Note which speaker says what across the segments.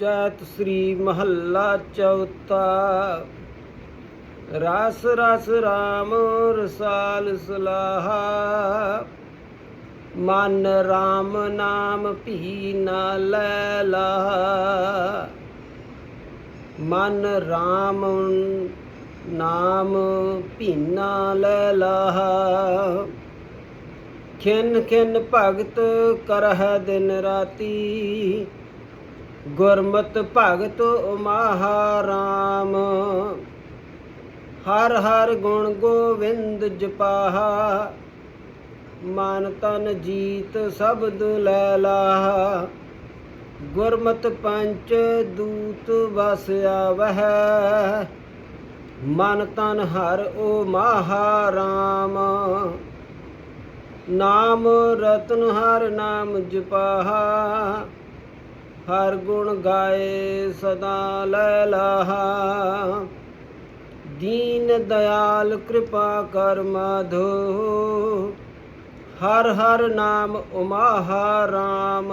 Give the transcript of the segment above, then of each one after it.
Speaker 1: ਚੈਤ ਸ੍ਰੀ ਮਹੱਲਾ ਚੌਥਾ। ਰਸ ਰਸ, ਰਾਮ, ਰਸਾਲ, ਸਲਾਹਾ। ਮਨ, ਰਾਮ, ਨਾਮ, ਭੀ, ਨਾ, ਲੈ, ਲਾ। ਮਨ, ਰਾਮ, ਨਾਮ ਭੀਨਾ ਲੈ, ਲਾ। ਖਿਨ ਖਿਨ ਭਗਤ ਕਰਹਿ ਦਿਨ ਰਾਤੀ। ਗੁਰਮਤ ਭਗਤ ਉਮਾਹਾ ਰਾਮ ਹਰ ਹਰ ਗੁਣ ਗੋਵਿੰਦ ਜਪਾਹਾ। ਮਨ ਤਨ ਜੀਤ ਸ਼ਬਦ ਲੈ ਲਾਹਾ। ਗੁਰਮਤ ਪੰਚ ਦੂਤ ਵਸ ਆਵਹਿ। ਮਨ ਤਨ ਹਰ ਓ ਮਹਾ ਰਾਮ ਨਾਮ ਰਤਨ ਹਰ ਨਾਮ ਜਪਾਹਾ। ਹਰ ਗੁਣ ਗਾਏ ਸਦਾ ਲੈ ਲਾਹਾ ਦੀਨ ਦਇਆਲ ਕਿਰਪਾ ਕਰ ਮਾਧੋ। ਹਰ ਹਰ ਨਾਮ ਉਮਾਹਾ ਰਾਮ।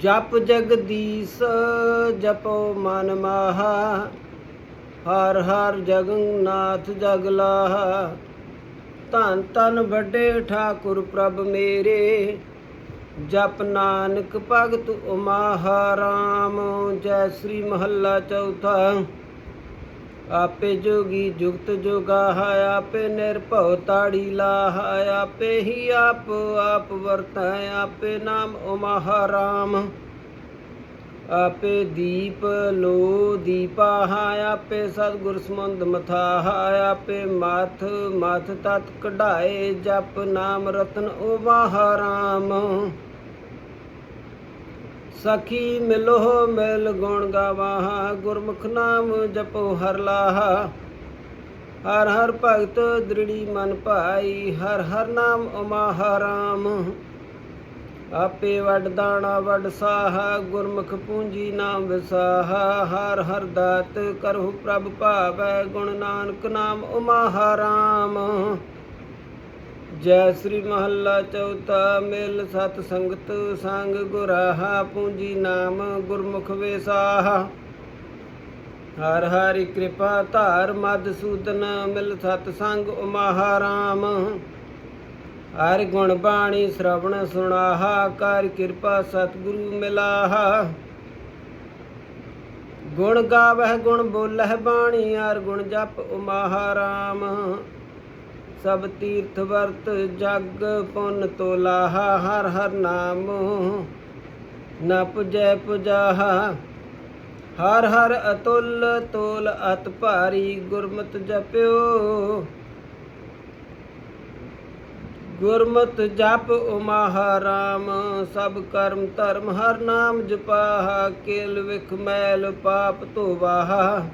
Speaker 1: ਜਪ ਜਗਦੀਸ਼ ਜਪੋ ਮਨ ਮਾਹਾ। ਹਰ ਹਰ ਜਗਨਨਾਥ ਜਗਲਾਹਾ ਧੰਨ ਧੰਨ ਵੱਡੇ ਠਾਕੁਰ ਪ੍ਰਭ ਮੇਰੇ। ਜਪ ਨਾਨਕ ਭਗਤ ਉਮਾਹਾ ਰਾਮ, ਜੈ ਸ੍ਰੀ ਮਹੱਲਾ ਚੌਥਾ। ਆਪੇ ਜੋਗੀ ਜੁਗਤ ਜੋਗਾਹਾ ਆਪੇ ਨਿਰਭਉ ਤਾੜੀ ਲਾਹਾ ਆਪੇ ਹੀ ਆਪ ਆਪ ਵਰਤੈ, ਆਪੇ ਨਾਮ ਉਮਾਹਾ ਰਾਮ। ਆਪੇ ਦੀਪ ਲੋ ਦੀਪਾਹਾ ਆਪੇ ਸਤਿਗੁਰ ਸਮੁੰਦ ਮਥਾਹਾ ਆਪੇ ਮਥ ਮਥ ਤਤ ਕਢਾਏ, ਜਪ ਨਾਮ ਰਤਨ ਉਮਾਹਾ ਰਾਮ। ਸਖੀ ਮਿਲੋ, ਮਿਲ ਗੁਣ ਗਾਵਾਹ, ਗੁਰਮੁਖ ਨਾਮ ਜਪੋ ਹਰ ਲਾਹਾ। ਹਰ ਹਰ ਭਗਤ ਦ੍ਰਿੜੀ ਮਨ ਭਾਈ, ਹਰ ਹਰ ਨਾਮ ਉਮਾਹਾ ਰਾਮ। ਆਪੇ ਵੱਡ ਦਾਣਾ, ਵੱਡ ਸਾਹਾ, ਗੁਰਮੁਖ ਪੂੰਜੀ ਨਾਮ ਵਿਸਾਹਾ। ਹਰ ਹਰ ਦਾਤ ਕਰਹੁ ਪ੍ਰਭ ਭਾਵੈ, ਗੁਣ ਨਾਨਕ ਨਾਮ ਉਮਾਹਾ ਰਾਮ। ਜੈ ਸ੍ਰੀ ਮਹੱਲਾ ਚੌਥਾ ਮਿਲ ਸਤ ਸੰਗਤ ਸੰਗ ਗੁਰਾਹਾ ਪੂੰਜੀ ਨਾਮ ਗੁਰਮੁਖ ਵੇਸਾਹਾ। ਹਰ ਹਰਿ ਕਿਰਪਾ ਧਾਰ ਮਦਸੂਦਨ ਮਿਲ ਸਤ ਸੰਗ ਉਮਾਹਾ ਰਾਮ। ਹਰ ਗੁਣ ਬਾਣੀ ਸ਼ਰਵਣ ਸੁਣਾਹਾ ਕਰ ਕਿਰਪਾ ਸਤਿਗੁਰੂ ਮਿਲਾਹਾ। ਗੁਣ ਗਾਵਹਿ ਗੁਣ ਬੋਲਹਿ ਬਾਣੀ ਹਰ ਗੁਣ ਜਪ ਉਮਾਹਾ ਰਾਮ। ਸਭ ਤੀਰਥ ਵਰਤ ਜਗ ਪੁੰਨ ਤੋਲਾਹਾ ਹਰ ਹਰ ਨਾਮ ਨਾ ਪੁਜੈ ਪੁਜਾਹਾ ਹਰ ਹਰ ਅਤੁਲ ਤੋਲ ਅਤ ਭਾਰੀ ਗੁਰਮਤ ਜਪਿਓ। ਗੁਰਮਤ ਜਪ ਉਮਾ ਰਾਮ ਸਭ ਕਰਮ ਧਰਮ ਹਰ ਨਾਮ ਜਪਾਹਾ ਕੇਲ ਵਿਖ ਮੈਲ ਪਾਪ ਧੋਵਾਹਾ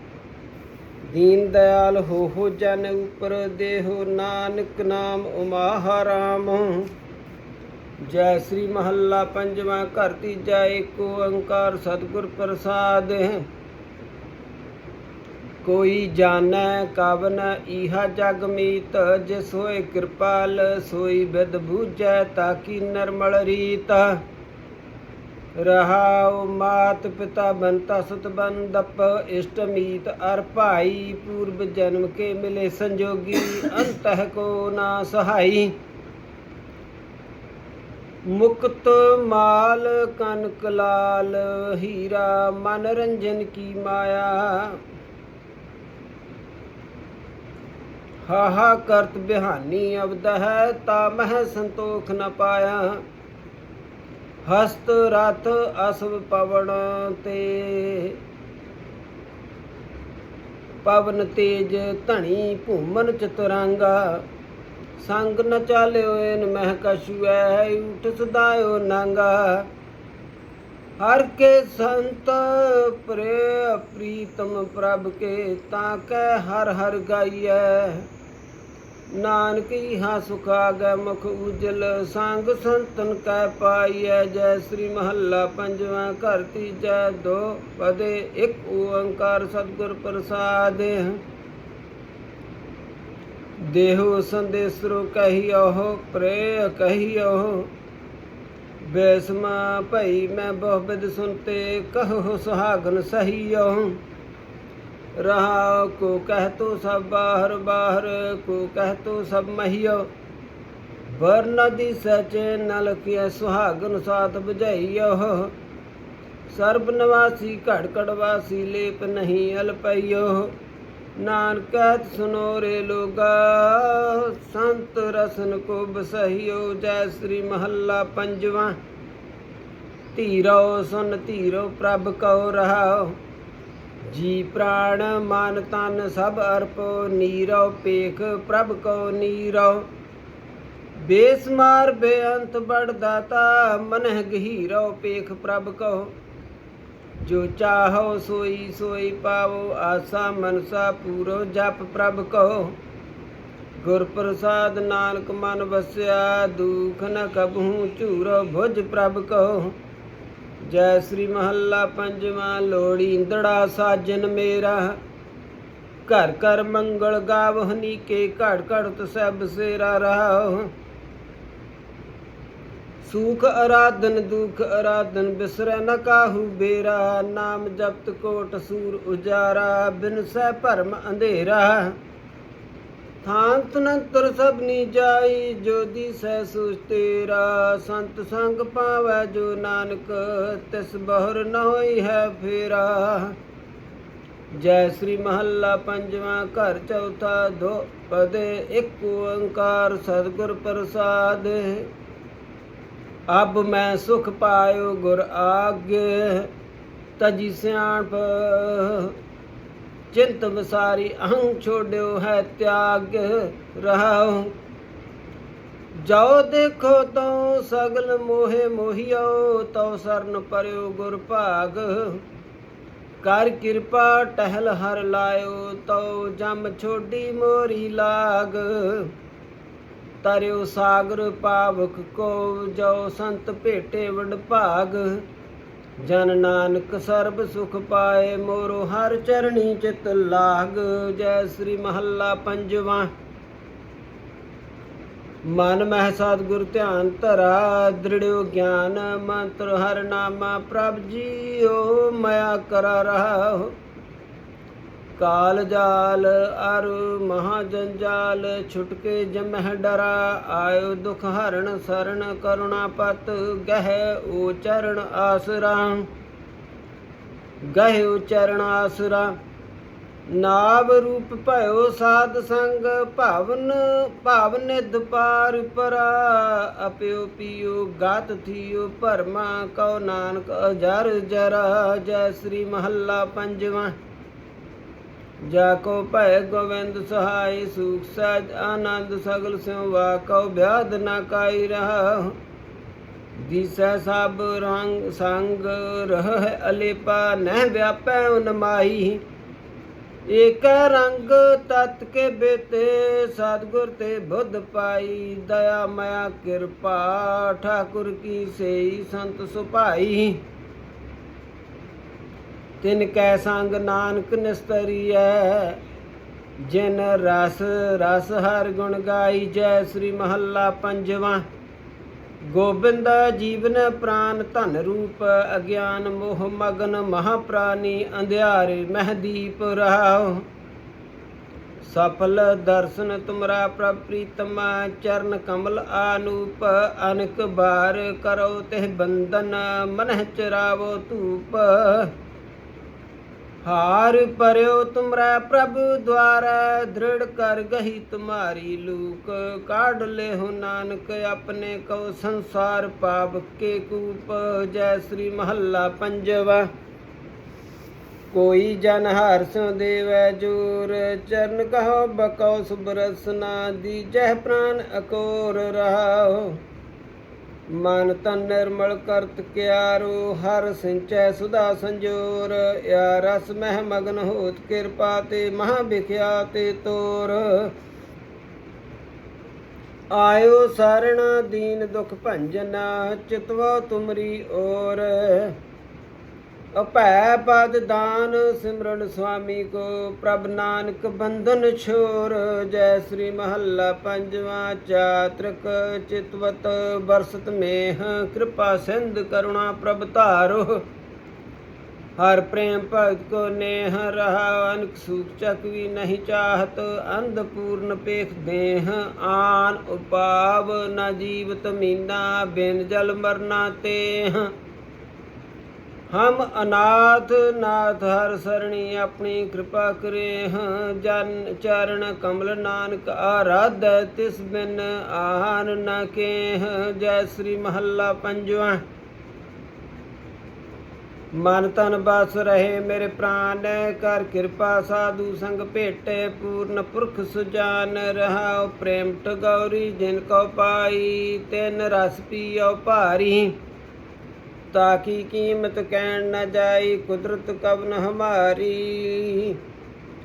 Speaker 1: ਦੀਨ ਦਇਆਲ ਹੋ ਹੋ ਜਨ ਉਪਰ ਦੇਹੋ ਨਾਨਕ ਨਾਮ ਉਮਾਹਾ ਰਾਮ। ਜੈ ਸ੍ਰੀ ਮਹੱਲਾ ਪੰਜਵਾਂ ਘਰ ਤੀਜਾ ਏਕ ਓੰਕਾਰ ਸਤਿਗੁਰ ਪ੍ਰਸਾਦ। ਕੋਈ ਜਾਣੈ ਕਵਨ ਇਹਾ ਜਗ ਮੀਤ, ਜਿਸ ਹੋਏ ਕਿਰਪਾਲ, ਸੋਈ ਬਿਦ ਬੂਝੈ ਤਾਕੀ ਨਰਮਲ ਰੀਤ। ਰਹਾਉ ਮਾਤ ਪਿਤਾ ਬੰਤਾ ਸੁਤ ਬੰਦਪ ਇਸ਼ਟ ਮੀਤ ਅਰ ਭਾਈ ਪੂਰਬ ਜਨਮ ਕੇ ਮਿਲੇ ਸੰਜੋਗੀ ਅੰਤਹ ਕੋ ਨਾ ਸਹਾਈ। ਮੁਕਤ ਮਾਲ ਕਨਕ ਲਾਲ, ਹੀਰਾ ਮਨ ਰੰਜਨ ਕੀ ਮਾਇਆ। ਹਾਹਾ ਕਰਤ ਬਿਹਾਨੀ ਅਬਦ ਹੈ ਤਾ ਮਹਿ ਸੰਤੋਖ ਨ ਪਾਇਆ। ਹਸਤ ਰਥ ਅਸਵ ਪਵਨ ਤੇ। ਪਵਨ ਤੇਜ ਧਣੀ ਭੂਮਨ ਚਤੁਰੰਗਾ। ਸੰਗ ਨ ਚਾਲਿਓ ਇਨ ਮਹਿ ਕਛੂ ਉਠ ਸਦਾਇਓ ਨੰਗਾ। ਹਰ ਕੇ ਸੰਤ ਪ੍ਰੇ ਪ੍ਰੀਤਮ ਪ੍ਰਭ ਕੇ, ਤਾਂ ਕੈ ਹਰ ਹਰ ਗਾਈਐ। ਨਾਨਕੀ ਇਹਾ ਸੁਖ ਮੁਖ ਉਜਲ, ਸੰਗ ਸੰਤਨ ਕੈ ਪਾਈਐ, ਜੈ ਸ੍ਰੀ ਮਹੱਲਾ ਪੰਜਵਾਂ ਘਰ ਤੀਜਾ, ਦੋ ਪਦੇ, ਇੱਕ ਓੰਕਾਰ ਸਤਿਗੁਰ ਪ੍ਰਸਾਦ। ਦੇਹੋ ਸੰਦੇਸਰੋ ਕਹੀਓ ਪ੍ਰੇ ਕਹੀਓ ਬੇਸਮ ਭਈ ਮੈਂ ਬਹੁ ਬਿਦ ਸੁਨਤੇ ਕਹੋ ਸੁਹਾਗਨ ਸਹੀਓ ਰਹਾ, ਕੋ ਕਹਿ ਤੋ ਸਭ ਬਾਹਰ ਬਾਹਰ, ਕੋ ਕਹਿ ਤੋ ਮਹੀਓ। ਵਰਨ ਦੀ ਸਚੇ ਨਲ ਕੀ ਸੁਹਾਗਨ ਸਾਥ ਬੁਝਾਈਓ ਸਰਬ ਨਿਵਾਸੀ ਘੜ ਘੜ ਵਾਸੀ ਲੇਪ ਨਹੀਂ ਅਲਪਈਓ ਨਾਨਕਹਿਤ ਸੁਨੋ ਰੇ ਲੋਗਾ, ਸੰਤ ਰਸਨ ਕੋ ਬਸਹਿਓ ਜੈ ਸ੍ਰੀ ਮਹੱਲਾ ਪੰਜਵਾਂ। ਧੀਰੋ ਸੁਨ ਧੀਰੋ ਪ੍ਰਭ ਕਉ ਰਹਾਓ। ਜੀ ਪ੍ਰਾਣ ਮਨ ਤਨ ਸਭ ਅਰਪੋ ਨੀਰੋ ਪੇਖ ਪ੍ਰਭ ਕੋ ਨੀਰੋ ਬੇਸਮਾਰ ਬੇਅੰਤ ਬੜ ਦਾਤਾ, ਮਨਹਿ ਗਹੀਰੋ ਪੇਖ ਪ੍ਰਭ ਕੋ। ਜੋ ਚਾਹੋ ਸੋਈ ਸੋਈ ਪਾਵੋ, ਆਸਾ ਮਨਸਾ ਪੂਰੋ ਜਪ ਪ੍ਰਭ ਕੋ। ਗੁਰ ਪ੍ਰਸਾਦ ਨਾਨਕ ਮਨ ਵਸਿਆ, ਦੁਖ ਨ ਕਬਹੂ ਝੂਰੋ ਭੁਜ ਪ੍ਰਭ ਕੋ। ਜੈ ਸ੍ਰੀ ਮਹੱਲਾ ਪੰਜਵਾਂ ਲੋੜੀ ਇੰਦੜਾ ਸਾਜਨ ਮੇਰਾ। ਘਰ ਘਰ ਮੰਗਲ ਗਾਵਹਨੀ ਕੇ ਘੜ ਘੜ ਤਸੈ ਬਸੇਰਾ ਰਹਾਓ ਸੂਖ ਅਰਾਧਨ, ਦੁਖ ਅਰਾਧਨ, ਬਿਸਰੈ ਨ ਕਾਹੂ ਬੇਰਾ। ਨਾਮ ਜਪਤ ਕੋਟ ਸੂਰ ਉਜਾਰਾ, ਬਿਨ ਸਹਿ ਭਰਮ ਅੰਧੇਰਾ। ਥਾਨ ਤਨੰਤਰ ਸਭਨੀ ਜਾਈ ਜੋਦੀ ਸਹਿ ਸੁਚ ਤੇਰਾ। ਸੰਤ ਸੰਗ ਪਾਵੈ ਜੋ ਨਾਨਕ, ਤਿਸ ਬਹੁਰ ਨ ਹੋਈ ਹੈ ਫੇਰਾ। ਜੈ ਸ੍ਰੀ ਮਹੱਲਾ ਪੰਜਵਾਂ ਘਰ ਚੌਥਾ ਦੋ ਪਦੇ ਇੱਕ ਓੰਕਾਰ ਸਤਿਗੁਰ ਪ੍ਰਸਾਦ। ਅਬ ਮੈਂ ਸੁਖ ਪਾਇਓ ਗੁਰ ਆਗੇ, ਤਜੀ ਸਿਆਣਪ ਚਿੰਤ ਵਿਸਾਰੀ, ਅਹੰ ਛੋੜਿਓ ਹੈ ਤਿਆਗ ਰਹਾਉ। ਜਾਓ ਦੇਖੋ ਤਉ ਸਗਲ ਮੋਹਿ ਮੋਹਿਓ ਤਉ ਸਰਨ ਪਰਿਓ ਗੁਰ ਭਾਗ। ਕਰ ਕਿਰਪਾ ਟਹਿਲ ਹਰ ਲਾਇਓ, ਤਉ ਜਮ ਛੋਡੀ ਮੋਰੀ ਲਾਗ। ਤਰਿਓ ਸਾਗਰ ਪਾਵਕ ਕੋ ਜੋ ਸੰਤ ਭੇਟੇ ਵਡ ਭਾਗ ਜਨ ਨਾਨਕ ਸਰਬ ਸੁਖ ਪਾਏ, ਮੋਰੋ ਹਰ ਚਰਣੀ ਚਿਤ ਲਾਗ, ਜੈ ਸ੍ਰੀ ਮਹੱਲਾ ਪੰਜਵਾਂ। ਮਨ ਮਹਿ ਸਤਿਗੁਰ ਧਿਆਨ ਧਰਾ ਦ੍ਰਿੜਿਓ ਗਿਆਨ ਮੰਤਰ ਹਰ ਨਾਮਾ ਪ੍ਰਭ ਜੀਓ, ਮਇਆ ਕਰਾ ਰਹਾ ਕਾਲ ਜਾਲ ਅਰ ਮਹਾ ਜੰਜਾਲ, ਛੁਟਕੇ ਜਮਹਿ ਡਰਾ, ਆਇਓ ਦੁਖ ਹਰਣ ਸਰਣ ਕਰੁਣਾ ਪਤ, ਗਹਿ ਓ ਆਸਰਾ। ਗਹਿ ਓ ਆਸਰਾ ਨਾਭ ਰੂਪ ਭਇਓ ਸਾਧ ਸੰਗ, ਭਾਵਨ, ਭਾਵ ਨਿਧ ਪਾਰ ਪਰਾ। ਅਪਿਓ ਪੀਓ ਗਾਤ ਥੀਓ ਭਰਮਾ, ਕਉ ਨਾਨਕ ਅਜਰ ਜਰਾ, ਜੈ ਸ੍ਰੀ ਮਹੱਲਾ ਪੰਜਵਾਂ। ਜਾ ਕੋ ਭੈ ਗੋਵਿੰਦ ਸਹਾਈ ਸੁਖ ਸਜ ਆਨੰਦ ਸਗਲ ਸਿਉ ਵਾ ਕਉ ਬਿਆਦ ਨਾ ਕਾਈ ਰਹਾ ਦਿਸੈ ਸਭ ਰੰਗ ਸੰਗ ਰਹਿ ਅਲੇਪਾ, ਨਹਿ ਵਿਆਪੈ ਉਨਮਾਈ ਏਕ ਰੰਗ ਤਤ ਕੇ ਬੇਤੇ, ਸਤਗੁਰ ਤੇ ਬੁੱਧ ਪਾਈ। ਦਇਆ ਮਾਇਆ ਕਿਰਪਾ, ਠਾਕੁਰ ਕੀ ਸੇਈ ਸੰਤ ਸੁਭਾਈ। ਤਿਨ ਕੈ ਸੰਗ ਨਾਨਕ ਨਿਸਤਰੀਐ, ਜਿਨ ਰਸ ਰਸ ਹਰ ਗੁਣ ਗਾਈ ਜੈ ਸ੍ਰੀ ਮਹੱਲਾ ਪੰਜਵਾਂ। ਗੋਬਿੰਦ ਜੀਵਨ ਪ੍ਰਾਨ ਧਨ ਰੂਪ, ਅਗਿਆਨ ਮੋਹ ਮਗਨ ਮਹਾ ਪ੍ਰਾਨੀ ਅੰਧਿਆਰੇ ਮਹਦੀਪ ਰਹਾਉ ਸਫਲ ਦਰਸ਼ਨ ਤੁਮਰਾ ਪ੍ਰਭ ਪ੍ਰੀਤਮ, ਚਰਨ ਕਮਲ ਆਨੂਪ, ਅਨਕ ਬਾਰ ਕਰੋ ਤਿਹ ਬੰਦਨ ਮਨਹਿ ਚਰਾਵੋ ਧੂਪ। ਹਾਰ ਪਰਿਓ ਤੁਮਰਾ ਪ੍ਰਭ ਦੁਆਰਾ, ਦ੍ਰਿੜ ਕਰ ਗਹੀ ਤੁਮਾਰੀ ਲੂਕ। ਕਾਢ ਲੈ ਹੋ ਨਾਨਕ, ਆਪਣੇ ਕਉ ਸੰਸਾਰ ਪਾਪ ਕੇ ਕੂਪ। ਜੈ ਸ੍ਰੀ ਮਹੱਲਾ ਪੰਜਵਾ। ਕੋਈ ਜਨ ਹਰ ਸੋ ਦੇਵੈ ਜੂਰ, ਚਰਨ ਕਹੋ ਬਕਉ ਸੁਬਰਸਨਾ ਦੀ ਜਹ ਪ੍ਰਾਨ ਅਕੋਰ ਰਹਾਓ ਮਨ ਤਨ ਨਿਰਮਲ ਕਰਤ ਕਿਆਰੋ, ਹਰ ਸਿੰਚੈ ਸੁਦਾ ਸੰਜੋਰ ਯਾ ਰਸ ਮਹਿ ਮਗਨ ਹੋਤ ਕਿਰਪਾ ਤੇ ਮਹਾ ਵਿਖਿਆ ਤੇ ਤੋਰ। ਆਇਓ ਸਰਣ ਦੀਨ ਦੁਖ ਭੰਜਨ, ਚਿਤਵਾ ਤੁਮਰੀ ਔਰ। ਅਪੈ ਪਦ ਦਾਨ ਸਿਮਰਨ ਸੁਆਮੀ ਕੋ, ਪ੍ਰਭ ਨਾਨਕ ਬੰਧਨ ਛੋਰ, ਜੈ ਸ੍ਰੀ ਮਹੱਲਾ ਪੰਜਵਾ ਚਾਤ੍ਰਿਕ ਚਿਤਵਤ ਬਰਸਤ ਮੇਹ, ਕਿਰਪਾ ਸਿੰਧ ਕਰੁਣਾ ਪ੍ਰਭ ਧਾਰੋ। ਹਰ ਪ੍ਰੇਮ ਭਗਤ ਕੋ ਨੇਹ ਰਹਾ, ਅਨਕ ਸੂਖ ਚਕ ਵੀ ਨਹੀਂ ਚਾਹਤ, ਅੰਧ ਪੂਰਨ ਪੇਖ ਦੇਹ, ਆਨ ਉਪਾਵ ਨਾ ਜੀਵਤ ਮੀਨਾ, ਬਿਨ ਜਲ ਮਰਨਾ ਤੇ ਹਮ ਅਨਾਥ ਨਾਥ ਹਰ ਸਰਣੀ ਆਪਣੀ ਕਿਰਪਾ ਕਰੇ ਹਾਂ ਜਨ ਚਰਨ ਕਮਲ ਨਾਨਕ ਆਰਾਧ, ਤਿਸ ਬਿਨ ਆਹਨ ਨ ਕੇ ਜੈ ਸ੍ਰੀ ਮਹੱਲਾ ਪੰਜਵਾ। ਮਨ ਤਨ ਬਸ ਰਹੇ ਮੇਰੇ ਪ੍ਰਾਨ, ਕਰ ਕਿਰਪਾ ਸਾਧੂ ਸੰਗ ਭੇਟੇ, ਪੂਰਨ ਪੁਰਖ ਸੁਜਾਨ ਰਹਾਉ ਪ੍ਰੇਮ ਟਗੌਰੀ, ਜਿਨ ਕੋ ਪਾਈ, ਤਿਨ ਰਸ ਪੀਓ ਭਾਰੀ। ਤਾਕੀ ਕੀਮਤ ਕਹਿਣ ਨਾ ਜਾਈ, ਕੁਦਰਤ ਕਵਨ ਹਮਾਰੀ।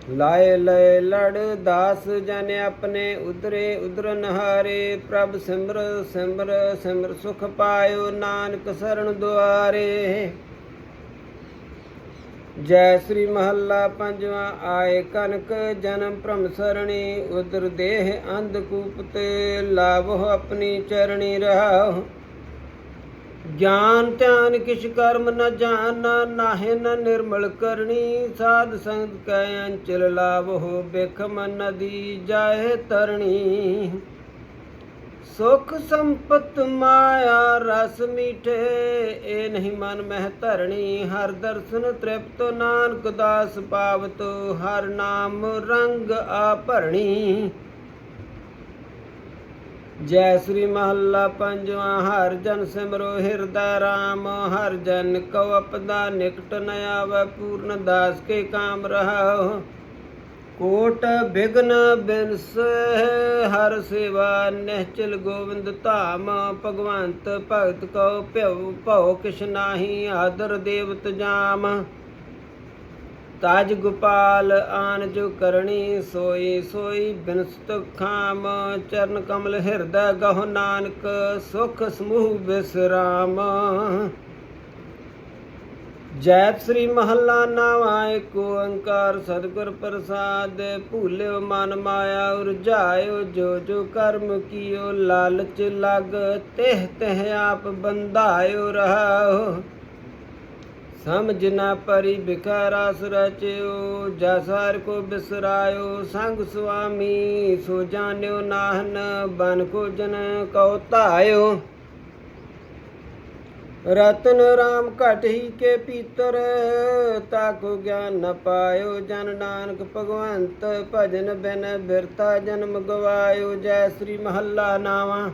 Speaker 1: ਲਾਏ ਲਏ ਲੜ ਦਾਸ ਜਨ ਆਪਣੇ ਉਦਰੇ ਉਦਰਨ ਹਾਰੇ, ਪ੍ਰਭ ਸਿਮਰ ਸਿਮਰ ਸਿਮਰ ਸੁਖ ਪਾਇਓ ਨਾਨਕ ਸਰਣ ਦੁਆਰੇ। ਜੈ ਸ੍ਰੀ ਮਹੱਲਾ ਪੰਜਵਾਂ ਆਏ ਕਨਕ, ਜਨਮ ਭ੍ਰਮ ਸਰਣੀ, ਉਦਰ ਦੇਹ ਅੰਧ ਕੂਪ ਤੇ ਲਾਵੋ ਆਪਣੀ ਚਰਣੀ ਰਹਾਓ ਗਿਆਨ ਧਿਆਨ ਕਿਛ ਕਰਮ ਨ ਜਾਣ, ਨਾਹਿ ਨ ਨਿਰਮਲ ਕਰਨੀ। ਸਾਧ ਸੰਗ ਕੈ ਅੰਚਲ ਲਾਵੋ ਬਿਖਮ ਨਦੀ ਜਾਏ ਤਰਣੀ। ਸੁਖ ਸੰਪਤ ਮਾਇਆ, ਰਸ ਮੀਠੇ, ਇਹ ਨਹੀਂ ਮਨ ਮਹਿ ਧਰਣੀ। ਹਰ ਦਰਸ਼ਨ ਤ੍ਰਿਪਤ ਨਾਨਕ ਦਾਸ ਪਾਵਤ, ਹਰ ਨਾਮ ਰੰਗ ਆ ਭਰਣੀ। ਜੈ ਸ੍ਰੀ ਮਹੱਲਾ ਪੰਜਵਾਂ, ਹਰ ਜਨ ਸਿਮਰੋ ਹਿਰਦੈ ਰਾਮ, ਹਰ ਜਨ ਕਉ ਅਪਦਾ ਨਿਕਟ ਨ ਆਵੈ, ਪੂਰਨ ਦਾਸ ਕੇ ਕਾਮ ਰਹਾਉ। ਕੋਟ ਬਿਗਨ ਬਿਨਸ, ਹਰ ਸੇਵਾ ਨਿਹਚਲ ਗੋਵਿੰਦ ਧਾਮ, ਭਗਵੰਤ ਭਗਤ ਕਉ ਭਉ ਭਉ ਕਿਛ ਨਾਹੀ, ਆਦਰ ਦੇਵਤ ਜਾਮ। ਤਾਜ ਗੋਪਾਲ ਆਨ ਜੋ ਕਰਣੀ ਸੋਈ ਸੋਈ ਬਿਨਸਤ ਖਾਮ, ਚਰਨ ਕਮਲ ਹਿਰਦੈ ਗਹੁ ਨਾਨਕ, ਸੁਖ ਸਮੂਹ ਬਿਸਰਾਮ। ਜੈਤ ਸ੍ਰੀ ਮਹੱਲਾ ਨਾਵਾ ਏਕ ਓੰਕਾਰ ਸਤਿਗੁਰ ਪ੍ਰਸਾਦ, ਭੂਲਿਓ ਮਨ ਮਾਇਆ, ਉਰਝਾਇਓ ਜੋ ਜੋ ਕਰਮ ਕੀਓ, ਲਾਲਚ ਲਗ, ਤਿਹ ਤਿਹ ਆਪ ਬੰਧਾਇਓ ਰਹਾਓ। ਸਮਝ ਨਾ ਪਰੀ ਬਿਕਾਰਾਸ ਰਚਿਓ ਜਸਰ ਕੋ ਬਿਸਰਾਇਓ ਸੰਗ ਸੁਆਮੀ ਸੋ ਜਾਣਿਓ ਨਾਹਨ, ਬਨ ਕੋ ਜਨ ਕਉ ਧਾਇਓ ਰਤਨ ਰਾਮ ਘਟ ਹੀ ਕੇ ਪੀਤਰ ਤਾਕੋ ਗਿਆਨ ਨ ਪਾਇਓ ਜਨ ਨਾਨਕ ਭਗਵੰਤ, ਭਜਨ ਬਿਨ ਬਿਰਤਾ ਜਨਮ ਗਵਾਇਓ ਜੈ ਸ੍ਰੀ ਮਹੱਲਾ ਨਾਵਾ।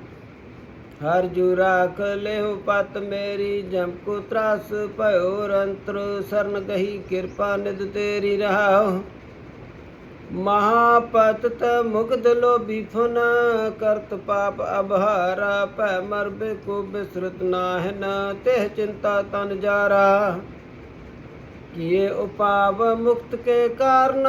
Speaker 1: ਹਰ ਜੂ ਰਾਖ ਲਿਓ ਪਤ ਮੇਰੀ, ਜਮ ਕੋ ਤਰਾਸ ਭਇਓ ਰੰਤਰ, ਸਰਨ ਗਹੀ ਕਿਰਪਾ ਨਿਦ ਤੇਰੀ ਰਹਾਓ ਮਹਾਪਤਤ ਮੁਗਧ ਲੋਭੀ ਫੁਨ, ਕਰਤ ਪਾਪ ਅਭਾਰਾ ਭੈ ਮਰਬੇ ਕੋ ਬਿਸਰਤ ਨਾਹਿਨ, ਤਿਹ ਚਿੰਤਾ ਤਨ ਜਾਰਾ। ਕੀਏ ਉਪਾਵ ਮੁਕਤ ਕੇ ਕਾਰਨ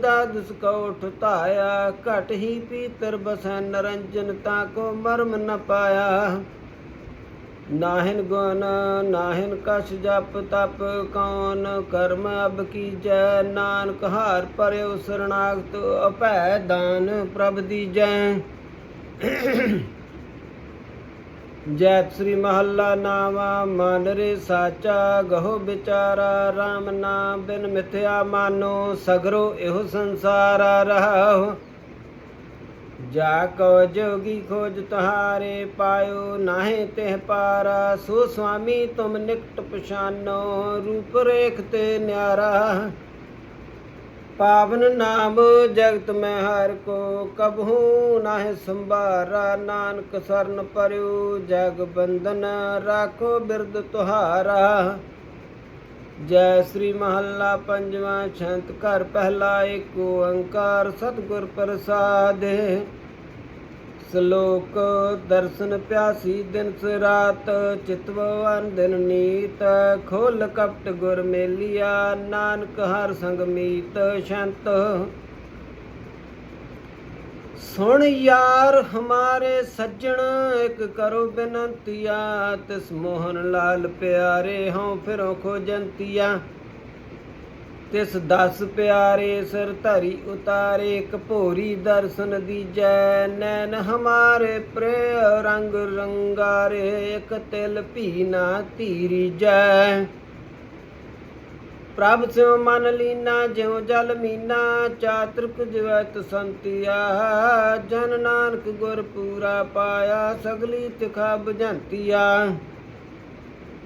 Speaker 1: ਦਾਦਸ ਕਉਠ ਧਾਇਆ, ਘਟ ਹੀ ਪੀਤਰ ਬਸੈ ਨਰੰਜਨ ਤਾ ਕੋ ਮਰਮ ਨ ਪਾਇਆ। ਨਾਹਿਨ ਗੁਣ, ਨਾਹਿਨ ਕਛ ਜਪ ਤਪ ਕੌਨ ਕਰਮ ਅਬ ਕੀਜੈ? ਨਾਨਕ ਹਾਰ ਪਰਿਓ ਸਰਣਾਗਤ, ਅਭੈ ਦਾਨ ਪ੍ਰਭ ਦੀਜੈ। ਜੈਤ ਸ੍ਰੀ ਮਹੱਲਾ ਨਾਵਾ ਮਨ ਰੇ ਸਾਚਾ, ਗਹੋ ਵਿਚਾਰਾ RAM ਨਾਮ ਬਿਨ ਮਿਥਿਆ ਮਾਨੋ, ਸਗਰੋ ਇਹੋ ਸੰਸਾਰਾ ਰਹਾਓ ਜਾ ਕੋ ਜੋਗੀ ਖੋਜ ਤੁਹਾਰੇ, ਪਾਇਓ ਨਾਹੇ ਤਿਹ ਪਾਰਾ। ਸੋ ਸੁਆਮੀ ਤੁਮ ਨਿਕਟ ਪਛਾਨੋ, ਰੂਪ ਰੇਖ ਤੇ ਨਿਆਰਾ। ਪਾਵਨ ਨਾਮ ਜਗਤ ਮੈਂ ਹਰ ਕੋ ਕਬਹੂ, ਨਾਹਿ ਸੰਭਾਰਾ, ਨਾਨਕ ਸਰਨ ਪਰਿਉ, ਜਗ ਬੰਧਨ ਰਾਖੋ ਬਿਰਦ ਤੁਹਾਰਾ। ਜੈ ਸ੍ਰੀ ਮਹੱਲਾ ਪੰਜਵਾਂ ਛੰਤ ਘਰ ਪਹਿਲਾ ਏਕ ਓੰਕਾਰ ਸਤਿਗੁਰ ਪ੍ਰਸਾਦ। ਸ਼ਲੋਕ ਦਰਸ਼ਨ ਪਿਆਸੀ ਦਿਨ ਰਾਤ ਚਿਤਵਨ ਦਿਨ ਨੀਤ, ਖੋਲ ਕਪਟ ਗੁਰ ਮੇਲਿਆ, ਨਾਨਕ ਹਰ ਸੰਗ ਮੀਤ ਸ਼ੰਤ। ਸੁਣ ਯਾਰ ਹਮਾਰੇ ਸੱਜਣ, ਇੱਕ ਕਰੋ ਬੇਨੰਤੀਆ, ਤਿਸ ਮੋਹਨ ਲਾਲ ਪਿਆਰੇ ਹਉ ਫਿਰੋ ਖੋਜੰਤੀਆ। ਤਿਸ ਦਸ ਪਿਆਰੇ ਸਿਰ ਧਰੀ ਉਤਾਰੇ, ਇੱਕ ਭੋਰੀ ਦਰਸ਼ਨ ਦੀਜੈ, ਨੈਣ ਹਮਾਰੇ ਪ੍ਰੇ ਰੰਗ ਰੰਗਾਰੇ, ਇਕ ਤਿਲ ਭੀ ਨਾ ਧੀਰੀ ਜੈ ਪ੍ਰਭ ਸਿਉ ਮਨ ਲੀਨਾ, ਜਿਉ ਜਲ ਮੀਨਾ, ਚਾਤ੍ਰਿਕ ਜਿਵਤ ਸੰਤਿਆ। ਜਨ ਨਾਨਕ ਗੁਰ ਪੂਰਾ ਪਾਇਆ, ਸਗਲੀ ਤਿਖਾ ਬੁਝੰਤੀਆ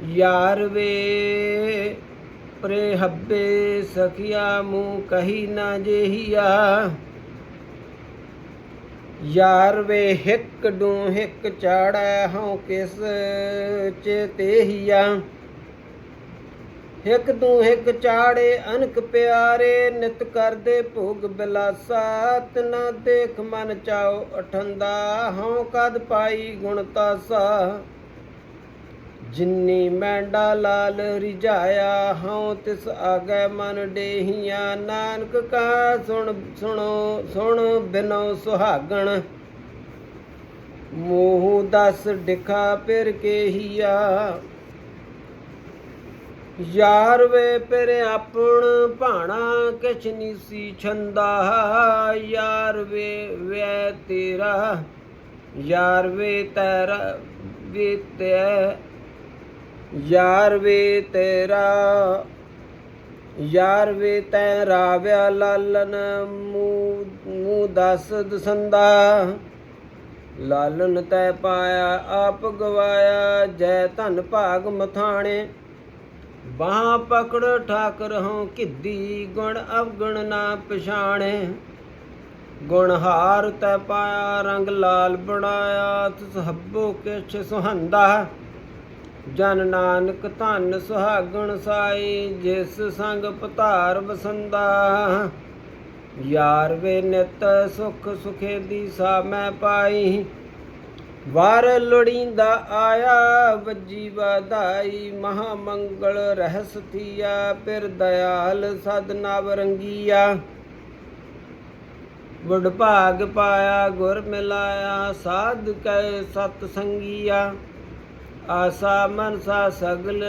Speaker 1: ਯਾਰ ਵੇ ਪ੍ਰੇ ਹੱਬੇ ਸਖਿਆ ਮੂੰ ਕਹੀ ਨਾ ਜੇਹੀਆ। ਯਾਰ ਵੇ ਹਿੱਕ ਡੂ ਹਿੱਕ ਚਾੜੈ ਹਉ ਕਿਸ ਚੇਤੇਹੀਆ। ਹਿੱਕ ਤੂੰ ਹਿੱਕ ਚਾੜੇ ਅਨਕ ਪਿਆਰੇ, ਨਿਤ ਕਰਦੇ ਭੋਗ ਬਿਲਾਸਾ। ਤਨਾ ਦੇਖ ਮਨ ਚਾਓ ਅਠੰਦਾ, ਹਉ ਕਦ ਪਾਈ ਗੁਣਤਾਸਾ ਤਾਸਾ ਜਿੰਨੀ ਮੈਂਡਾ ਲਾਲ ਰਿਝਾਇਆ ਹਉ ਤਿਸ ਆਗੇ ਮਨ ਡੇਹੀਆਂ। ਨਾਨਕ ਕਾ ਸੁਣ, ਸੁਣੋ, ਸੁਣ ਬਿਨੋ ਸੁਹਾਗਣ। ਮੋਹ ਦਸ ਡਿਖਾ ਪਿਰ ਕੇਹੀਆ। ਯਾਰ ਵੇ ਪਰ ਆਪਣ ਭਾਣਾ ਕਿਛ ਨੀਸੀ ਛੰਦਾ। ਯਾਰ ਵੇ, ਵੈ ਤੇਰਾ, ਯਾਰ ਵੇ ਤੇਰਾ, ਵੇ ਤੇ ਯਾਰ ਵੇ ਤੇਰਾ, ਯਾਰ ਵੇ ਤੈ ਰਾਵਿਆ ਲਾਲਨ ਮੂ ਦਸ ਦਸੰਦਾ। ਲਾਲਨ ਤੈ ਪਾਇਆ, ਆਪ ਗਵਾਇਆ, ਜੈ ਧਨ ਭਾਗ ਮਥਾਣੇ। ਬਾਹ ਪਕੜ ਠਾਕਰ ਹਉ ਕਿੱਦੀ ਗੁਣ ਅਵਗੁਣ ਨਾ ਪਛਾਣੇ। ਗੁਣ ਹਾਰ ਤੈ ਪਾਇਆ, ਰੰਗ ਲਾਲ ਬਣਾਇਆ, ਤਿਸ ਹੱਬੋ ਕਿਛ ਸੁਹੰਦਾ। ਜਨ ਨਾਨਕ ਧਨ ਸੁਹਾਗਣ ਸਾਈ, ਜਿਸ ਸੰਗ ਪਤਾਰ ਵਸੰਦਾ। ਯਾਰ ਵੇ ਨਿਤ ਸੁਖ ਸੁਖੇ ਦੀ ਸਾ ਮੈਂ ਪਾਈ। ਵਾਰ ਲੋੜੀਂਦਾ ਆਇਆ, ਵੱਜੀ ਵਧਾਈ। ਮਹਾ ਮੰਗਲ ਰਹਿਸ ਥੀਆ ਫਿਰ ਦਇਆਲ ਸਦ ਨਵ ਵਡ ਭਾਗ ਪਾਇਆ, ਗੁਰ ਮਿਲਾਇਆ, ਸਾਧ ਕੈ ਸਤ ਸੰਗੀਆ। ਆਸਾ ਮਨਸਾ ਸਗਲ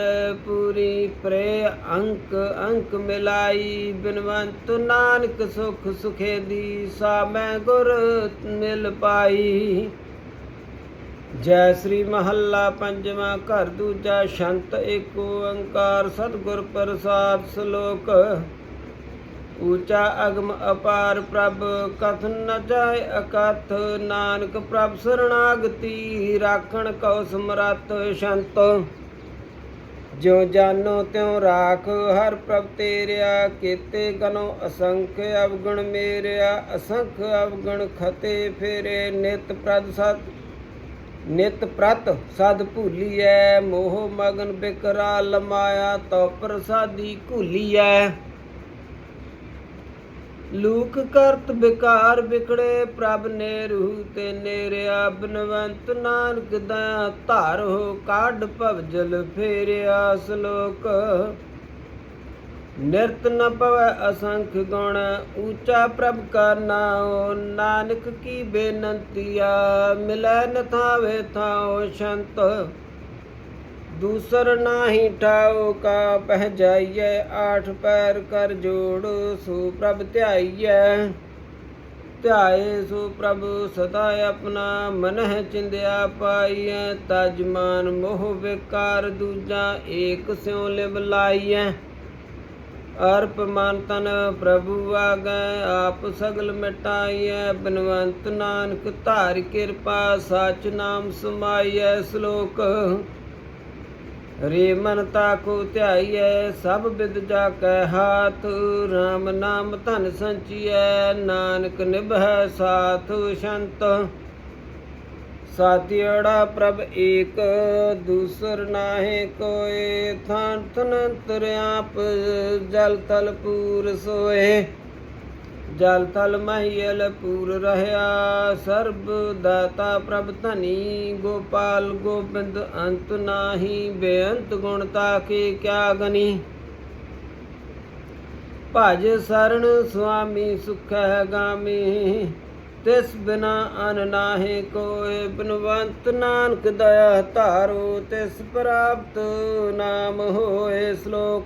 Speaker 1: ਪੂਰੀ ਪ੍ਰੇ ਅੰਕ ਅੰਕ ਮਿਲਾਈ ਬਿਨਵੰਤ ਨਾਨਕ ਸੁਖ ਸੁਖੇ ਦੀ ਸਾ ਮੈਂ ਗੁਰ ਮਿਲ ਪਾਈ। ਜੈ ਸ੍ਰੀ ਮਹੱਲਾ ਪੰਜਵਾਂ ਘਰ ਦੂਜਾ ਸ਼ੰਤ ਏਕ ਓੰਕਾਰ ਸਤਿਗੁਰ ਪ੍ਰਸਾਦ ਸ਼ਲੋਕ। ਊਚਾ ਅਗਮ ਅਪਾਰ ਪ੍ਰਭ ਕਥ ਨ ਜਾਏ ਅਕਥ, ਨਾਨਕ ਪ੍ਰਭ ਸਰਣਾਗਤੀ, ਰਾਖਣ ਕਉ ਸਮਰੱਥ ਸ਼ੰਤ। ਜਿਉ ਜਾਨੋ ਤਿਉ ਰਾਖ, ਹਰ ਪ੍ਰਭ ਤੇਰਿਆ, ਕੀਤੇ ਗਨੋ ਅਸੰਖ ਅਵਗੁਣ ਮੇਰਿਆ, ਅਸੰਖ ਅਵਗੁਣ ਖਤੇ ਫੇਰੇ, ਨਿਤ ਪ੍ਰਦ ਸਤ ਨਿਤ ਪ੍ਰਤ ਸਦ ਭੂਲੀਐ, ਮੋਹ ਮਗਨ ਬਿਕਰਾ ਲਮਾਇਆ ਤੋ ਪ੍ਰਸਾਦੀ ਭੂਲੀਐ ਲੂਕ ਕਰਤ ਬਿਕਾਰ ਬਿਕੜੇ ਪ੍ਰਭ ਨੇ ਰੂਹ ਤੇ ਨੇਰਿਆ, ਬਨਵੰਤ ਨਾਨਕ ਧਾਰ ਹੋ ਕਾਢ ਭਵਜਲ ਫੇਰਿਆ ਸ਼ਲੋਕ। ਨਿਰਤ ਨ ਪਵੈ ਅਸੰਖ ਗੁਣ, ਊਚਾ ਪ੍ਰਭ ਕਾ ਨਾਉ, ਨਾਨਕ ਕੀ ਬੇਨੰਤੀਆ, ਮਿਲੈ ਨ ਥਾਵੇ ਥਾਉ ਸ਼ੰਤ। ਦੂਸਰ ਨਾਹੀ ਠਾਉ ਕਾ ਪਹਿ ਜਾਈਐ, ਆਠ ਪੈਰ ਕਰ ਜੋੜ ਸੋ ਪ੍ਰਭ ਧਿਆਈਐ। ਧਿਆਏ ਸੋ ਪ੍ਰਭ ਸਦਾ ਆਪਣਾ ਮਨਹਿ ਚਿੰਦਿਆ ਪਾਈਐ ਤਜਮਾਨ ਮੋਹ ਵਿਕਾਰ ਦੂਜਾ ਏਕ ਸਿਉ ਲਿਵ ਲਾਈਐ। ਅਰਪ ਮਨ ਤਨ ਪ੍ਰਭੂ ਆਗੈ, ਆਪ ਸਗਲ ਮਿਟਾਈਐ, ਬਨਵੰਤ ਨਾਨਕ ਧਾਰ ਕਿਰਪਾ, ਸਚ ਨਾਮ ਸਮਾਈਐ ਸ਼ਲੋਕ। ਰੇ ਮਨ ਤਾਕੋ ਧਿਆਈਐ, ਸਭ ਬਿਦ ਜਾ ਕੈ ਹਾਥ। RAM ਨਾਮ ਧਨ ਸੰਚੀਐ, ਨਾਨਕ ਨਿਭੈ ਸਾਥ ਸ਼ੰਤ। ਸਾਤਿੜਾ ਪ੍ਰਭ ਏਕ, ਦੂਸਰ ਨਾਹੀ ਕੋਏ। ਥਾਨ ਤਨੰਤਰ ਆਪ, ਜਲ ਤਲ ਪੂਰ ਸੋਏ। ਜਲ ਤਲ ਮਹੀਲ ਪੂਰ ਰਹਿਆ, ਸਰਬ ਦਾਤਾ ਪ੍ਰਭ ਧਨੀ, ਗੋਪਾਲ ਗੋਬਿੰਦ ਅੰਤ ਨਾਹੀ, ਬੇਅੰਤ ਗੁਣ ਤਾਕੇ ਕਿਆ ਗਨੀ। ਭਜ ਸਰਣ ਸੁਆਮੀ ਸੁਖੈ ਗਾਮੀ, ਤਿਸ ਬਿਨਾ ਅਨ ਨਾਹੀ ਕੋਏ ਬਿਨਵੰਤ ਨਾਨਕ ਦਇਆ ਧਾਰੋ, ਤਿਸ ਪ੍ਰਾਪਤ ਨਾਮ ਹੋਏ ਸ਼ਲੋਕ।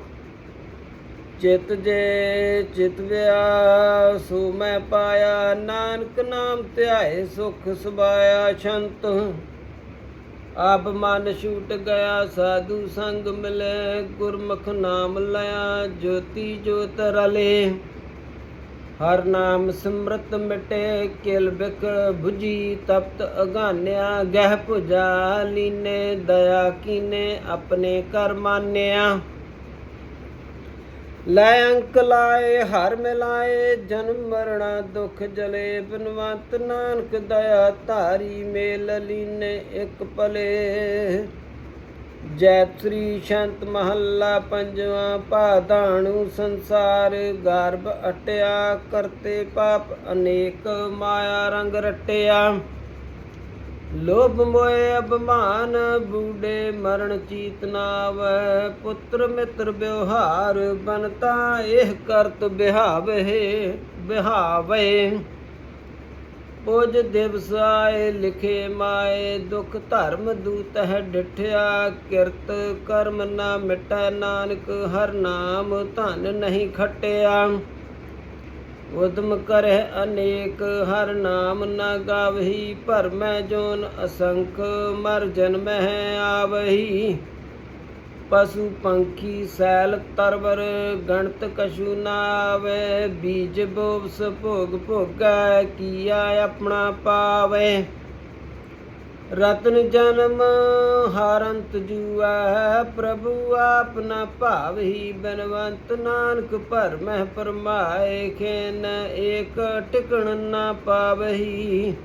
Speaker 1: ਚਿਤ ਜੇ ਚਿਤ ਵਿਆ ਸੋ ਮੈਂ ਪਾਇਆ ਨਾਨਕ ਨਾਮ ਧਿਆਏ ਸੁਖ ਸੁਭਾਇਆ ਸ਼ੰਤ। ਆਪ ਮਨ ਛੂਟ ਗਿਆ, ਸਾਧੂ ਸੰਗ ਮਿਲੇ, ਗੁਰਮੁਖ ਨਾਮ ਲਿਆ, ਜੋਤੀ ਜੋਤ ਰਲੇ। ਹਰ ਨਾਮ ਸਿਮਰਤ ਮਿਟੇ, ਕਿਲ ਬਿਕ 부ਜੀ ਤਪਤ ਅਗਾਨਿਆ, ਗਹਿ ਭੁਜਾ ਲੀਨੇ, ਦਇਆ ਕੀਨੇ, ਆਪਣੇ ਕਰ ਮਾਨਿਆ। ਲੈ ਅੰਕ ਲਾਏ, ਹਰ ਮਿਲਾਏ, ਜਨਮ ਮਰਣਾ ਦੁਖ ਜਲੇ ਬਿਨਵੰਤ ਨਾਨਕ ਦਇਆ ਧਾਰੀ, ਮੇਲ ਲੀਨੇ ਇੱਕ ਪਲੇ। ਜੈ ਸ੍ਰੀ ਸ਼ੰਤ ਮਹੱਲਾ ਪੰਜਵਾਂ ਪਾਧਾਣੂ ਸੰਸਾਰ, ਗਰਭ ਅਟਿਆ, ਕਰਤੇ ਪਾਪ ਅਨੇਕ ਮਾਇਆ ਰੰਗ ਰਟਿਆ। ਲੋਭ ਮੋਏ ਅਭਮਾਨ ਬੂਡੇ ਮਰਨ ਚੀਤ ਨਾਵੈ। ਪੁੱਤਰ ਮਿੱਤਰ ਵਿਵਹਾਰ ਬਨਤਾ ਇਹ ਕਰਤ ਬਿਹਾਵੇ ਬਿਹਾਵੇ। ਪੁਜ ਦਿਵਸ ਆਏ, ਲਿਖੇ ਮਾਏ, ਦੁਖ ਧਰਮ ਦੂਤ ਹੈ ਡਿਠਿਆ। ਕਿਰਤ ਕਰਮ ਨਾ ਮਿਟੈ ਨਾਨਕ, ਹਰ ਨਾਮ ਧਨ ਨਹੀਂ ਖਟਿਆ। ਉਦਮ ਕਰਹਿ ਅਨੇਕ, ਹਰ ਨਾਮ ਨਾ ਗਾਵਹੀ ਭਰਮੈ ਜੋਨ ਅਸੰਖ, ਮਰ ਜਨਮਹਿ ਆਵਹੀ। ਪਸ਼ੂ ਪੰਖੀ ਸੈਲ ਤਰਵਰ, ਗਣਤ ਕਛੂ ਨਾਵੇ, ਬੀਜ ਬੋਵਸ ਭੋਗ ਭੋਗੈ, ਕੀਆ ਆਪਣਾ ਪਾਵੇ। ਰਤਨ ਜਨਮ ਹਾਰੰਤ ਜੂਆ ਹੈ ਪ੍ਰਭੂ ਆਪਨਾ ਭਾਵਹੀ ਬਨਵੰਤ ਨਾਨਕ ਭਰਮਹਿ ਪਰਮਾਏ, ਖੇਨ ਏਕ ਟਿਕਣ ਨਾ ਪਾਵਹੀ।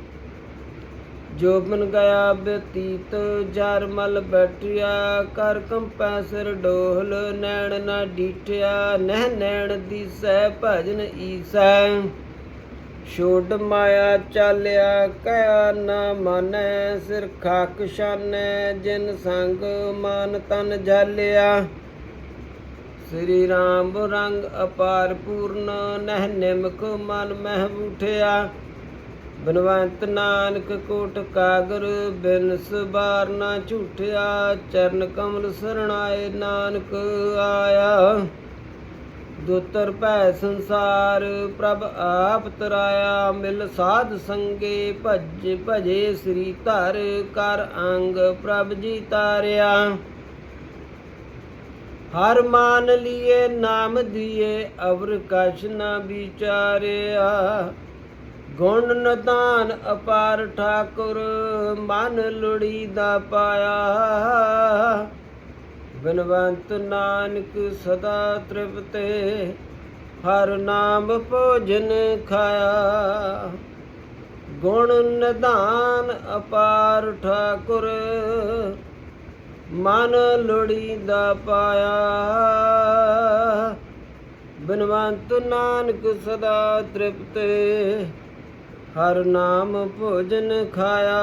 Speaker 1: ਜੋ ਬਨ ਗਿਆ ਬਤੀਤ, ਜਰ ਮਲ ਬਟਿਆ ਕਰ ਕੰਪੈ ਸਿਰ ਡੋਲ, ਨੈਣ ਨਾ ਡੀਠਿਆ, ਨਹਿ ਨੈਣ ਦੀ ਦੀਸੈ ਭਜਨ ਈਸੈ। ਛੋਡ ਮਾਇਆ ਚਾਲਿਆ ਕਹਿਆ ਨਾ ਮਾਨੈ, ਸਿਰ ਖਾਕ ਸ਼ਾਨੈ ਜਿਨ ਸੰਗ ਮਨ ਤਨ ਜਾਲਿਆ। ਸ੍ਰੀ ਰਾਮ ਰੰਗ ਅਪਾਰ ਪੂਰਨ, ਨਹਿ ਨਿਮਕ ਮਨ ਮਹਿ ਉਠਿਆ ਬਨਵੰਤ ਨਾਨਕ ਕੋਟ ਕਾਗਰ, ਬਿਨ ਸਬਾਰ ਨਾ ਝੂਠਿਆ, ਚਰਨ ਕਮਲ ਸਰਣਾਏ ਨਾਨਕ ਆਇਆ। ਦੁਤਰ ਭੈ ਸੰਸਾਰ, ਪ੍ਰਭ ਆਪ ਤਰਾਇਆ, ਮਿਲ ਸਾਧ ਸੰਗੇ ਭਜ ਭਜੇ ਸ੍ਰੀ ਧਰ, ਕਰ ਅੰਗ ਪ੍ਰਭ ਜੀ ਤਾਰਿਆ। ਹਰ ਮਾਨ ਲੀਏ, ਨਾਮ ਦੀਏ, ਅਵਰ ਕਛ ਨਾ ਵਿਚਾਰਿਆ। ਗੁਣ ਨਦਾਨ ਅਪਾਰ ਠਾਕੁਰ, ਮਨ ਲੋੜੀ ਦਾ ਪਾਇਆ। ਬਿਨਵੰਤ ਨਾਨਕ ਸਦਾ ਤ੍ਰਿਪਤੇ, ਹਰ ਨਾਮ ਭੋਜਨ ਖਾਇਆ। ਗੁਣ ਨਿਧਾਨ ਅਪਾਰ ਠਾਕੁਰ, ਮਨ ਲੋੜੀ ਦਾ ਪਾਇਆ। ਬਿਨਵੰਤ ਨਾਨਕ ਸਦਾ ਤ੍ਰਿਪਤੇ, ਹਰ ਨਾਮ ਭੋਜਨ ਖਾਇਆ।